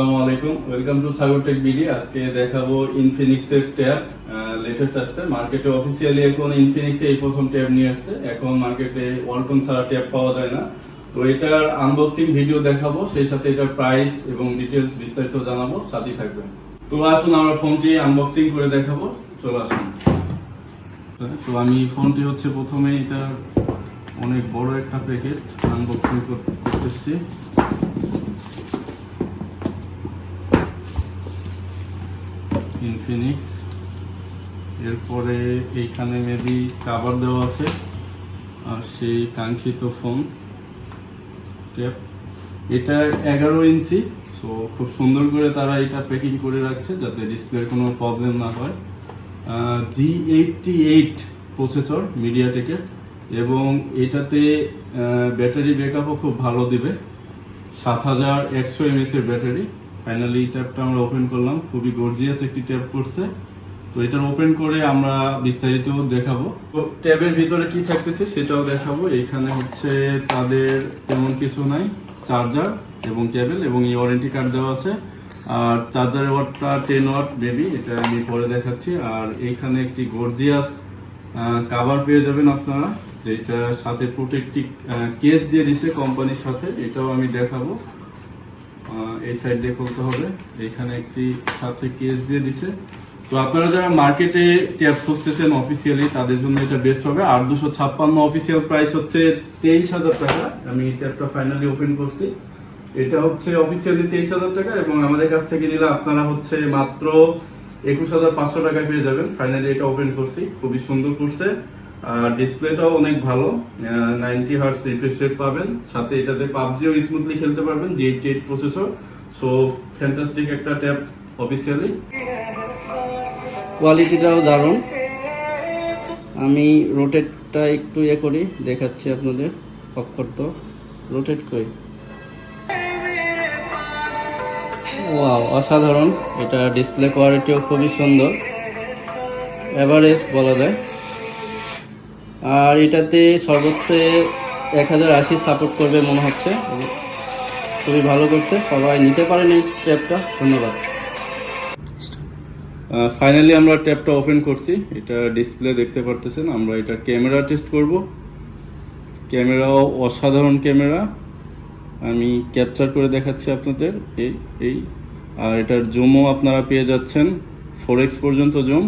আসসালামু আলাইকুম। Welcome to Sagar tech BD আজকে দেখাবো ইনফিনিক্সের ট্যাব লেটেস্ট আসছে। মার্কেটে অফিসিয়ালি এখন ইনফিনিক্সে এই প্রথম ট্যাব নিয়ে আসছে। এখন মার্কেটে ওয়ালটন ছাড়া ট্যাব পাওয়া যায় না। তো এটার আনবক্সিং ভিডিও দেখাবো। সেই সাথে এটার প্রাইস এবং ডিটেলস বিস্তারিত জানাব। সাথেই থাকবেন। তো আসুন, আমরা ফোনটি আনবক্সিং করে দেখাবো। চলে আসুন। তো আমি ফোনটি হচ্ছে প্রথমে এটা অনেক বড় একটা প্যাকেট আনবক্সিং করতেছি। ইনফিনিক্স এরপরে এইখানে মেবি কাভার দেওয়া আছে, আর সেই কাঙ্ক্ষিত ফোন ট্যাপ এটা এগারো ইঞ্চি সো খুব সুন্দর করে তারা এটা প্যাকিং করে রাখছে যাতে ডিসপ্লের কোনো প্রবলেম না হয়। জি এইটটি এইট প্রসেসর মিডিয়াটেকের এবং এটাতে ব্যাটারি ব্যাকআপও খুব ভালো দিবে। সাত হাজার একশো এমএস এর ব্যাটারি ফাইনালি ট্যাবটা আমরা ওপেন করলাম। খুবই গর্জিয়াস একটি ট্যাব করছে। তো এটা ওপেন করে আমরা বিস্তারিত দেখাবো। ট্যাবের ভিতরে কি থাকতেছে সেটাও দেখাবো। এখানে হচ্ছে তাদের তেমন কিছু নাই। চার্জার এবং কেবল এবং এই ওয়ারেন্টি কার্ড দেওয়া আছে। আর চার্জার ওয়াটটা টেন ওয়াট বেবি এটা আমি পরে দেখাচ্ছি। আর এইখানে একটি গর্জিয়াস কাভার পেয়ে যাবেন আপনারা। যেটা সাথে প্রোটেক্টিভ কেস দিয়ে দিছে কোম্পানির সাথে। এটাও আমি দেখাবো। এই সাইড দিয়ে খুলতে হবে। এখানে একটি সাথে কেস দিয়ে দিছে। তো আপনারা যারা মার্কেটে ট্যাব খুঁজতেছেন অফিসিয়ালি তাদের জন্য এটা বেস্ট হবে। আর দুশো ছাপ্পান্ন অফিসিয়াল প্রাইস হচ্ছে তেইশ হাজার টাকা। আমি ট্যাবটা ফাইনালি ওপেন করছি। এটা হচ্ছে অফিসিয়ালি তেইশ হাজার টাকা এবং আমাদের কাছ থেকে নিলে আপনারা হচ্ছে মাত্র একুশ হাজার পাঁচশো টাকা পেয়ে যাবেন। ফাইনালি এটা ওপেন করছি। খুবই সুন্দর করছে। আর ডিসপ্লেটাও অনেক ভালো। নাইনটি হার্টস রিফ্রেশ রেট পাবেন। সাথে এটাতে পাবজিও স্মুথলি খেলতে পারবেন G eight eight processor so fantastic একটা ট্যাব অফিসিয়ালি কোয়ালিটিটাও দারুণ। আমি রোটেটটা একটু ইয়ে করি, দেখাচ্ছি আপনাদের অক্ষর তো রোটেট করি। ওয়াও অসাধারণ। এটা ডিসপ্লে কোয়ালিটিও খুবই সুন্দর। এভারেজ বলা যায়। আর এটাতে সর্বোচ্চ এক হাজার আশি সাপোর্ট করবে মনে হচ্ছে। খুবই ভালো করছে। সবাই নিতে পারেন এই ট্যাবটা ধন্যবাদ। ফাইনালি আমরা ট্যাপটা ওপেন করছি। এটা ডিসপ্লে দেখতে পারতেছেন। আমরা এটা ক্যামেরা টেস্ট করব। ক্যামেরাও অসাধারণ ক্যামেরা আমি ক্যাপচার করে দেখাচ্ছি আপনাদের। এই এই। আর এটার জুমও আপনারা পেয়ে যাচ্ছেন। ফোর এক্স পর্যন্ত জুম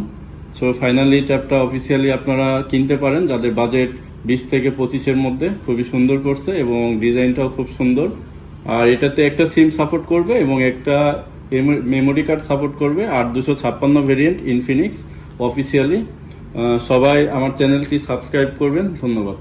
সো ফাইনালি ট্যাবটা অফিসিয়ালি আপনারা কিনতে পারেন, যাদের বাজেট বিশ থেকে পঁচিশের মধ্যে। খুবই সুন্দর করছে এবং ডিজাইনটাও খুব সুন্দর। আর এটাতে একটা সিম সাপোর্ট করবে এবং একটা মেমোরি কার্ড সাপোর্ট করবে, আর দুশো ছাপ্পান্ন ভেরিয়েন্ট ইনফিনিক্স অফিসিয়ালি সবাই আমার চ্যানেলটি সাবস্ক্রাইব করবেন। ধন্যবাদ।